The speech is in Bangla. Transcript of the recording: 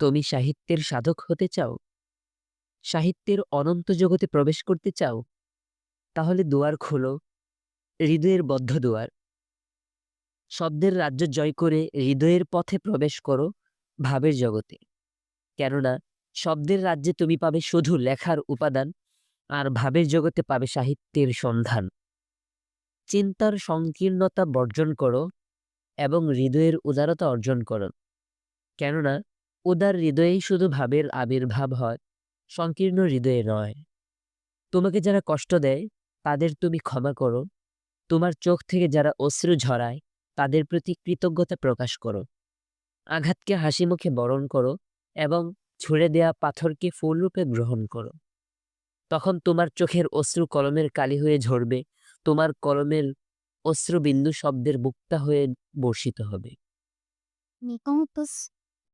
তুমি সাহিত্যের সাধক হতে চাও? সাহিত্যের অনন্ত জগতে প্রবেশ করতে চাও? তাহলে দুয়ার খোলো। হৃদয়ের বদ্ধ দুয়ার। শব্দের রাজ্য জয় করে হৃদয়ের পথে প্রবেশ করো ভাবের জগতে। কেননা, শব্দের রাজ্যে তুমি পাবে শুধু লেখার উপাদান আর ভাবের জগতে পাবে সাহিত্যের সন্ধান। চিন্তার সংকীর্ণতা বর্জন করো এবং হৃদয়ের উদারতা অর্জন করো। কেননা উদার হৃদয়েই শুধু ভাবের আবির্ভাব হয়, সংকীর্ণ হৃদয়ে নয়। তোমাকে যারা কষ্ট দেয়, তাদের তুমি ক্ষমা করো। তোমার চোখ থেকে যারা অশ্রু ঝরায়, তাদের প্রতি কৃতজ্ঞতা প্রকাশ করো। আঘাতকে হাসি মুখে বরণ করো এবং ছুঁড়ে দেয়া পাথরকে ফুলরূপে গ্রহণ করো। তখন তোমার চোখের অশ্রু কলমের কালি হয়ে ঝরবে, তোমার কলমের অশ্রুবিন্দু শব্দের মুক্তা হয়ে বর্ষিত হবে।